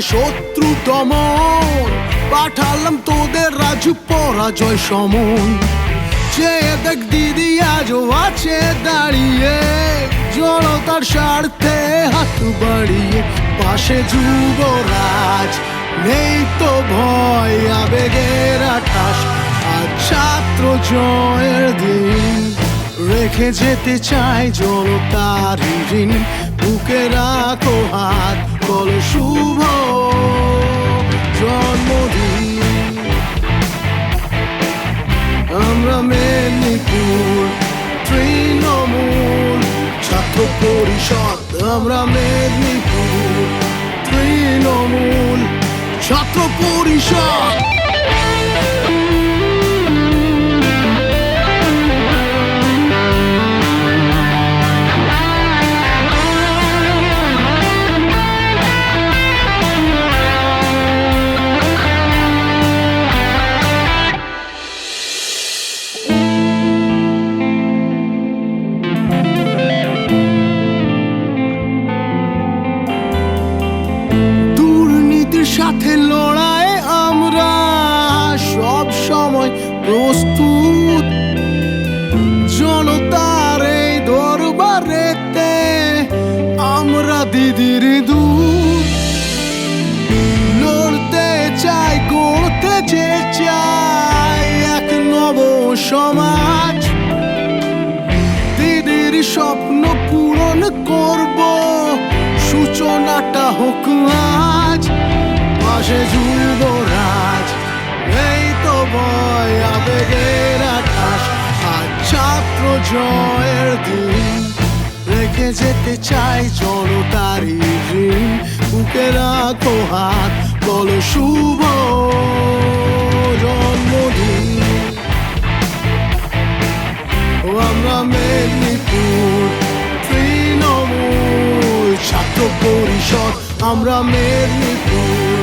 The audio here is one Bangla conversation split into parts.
শত্রু দমন পাঠালাম তোদের রাজু পরাজয় সমন। যে দেখ দিদি আজও আছে দাঁড়িয়ে জনতার স্বার্থে হাত বাড়িয়ে। পাশে যুবরাজ, নেই তো ভয়, আবেগের আকাশ। আজ ছাত্র জয়ের দিন। রেখে যেতে চাই জনতার ঋণ বুকে রাখো হাত বলো শুভ জন্মদিন। আমরা মেদিনীপুর তৃণমূল ছাত্র পরিষদ। আমরা মেদিনীপুর তৃণমূল ছাত্র পরিষদ। প্রস্তুত। জনতার এই দরবারেতে আমরা দিদির দূর লড়তে চাই করতে যে চাই এক নব সমাজ। দিদির স্বপ্ন পূরণ করব, সূচনাটা হোক আজ। পাশে যুবরাজ এই জয়ের দিন। রেখে যেতে চাই জনতারি ঋণ। বুকে রাখো হাত, বলো শুভ জন্মদিন। আমরা মেদিনীপুর, তৃণমূল ছাত্র পরিষদ। আমরা মেদিনীপুর,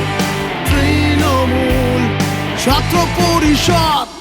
তৃণমূল ছাত্র পরিষদ।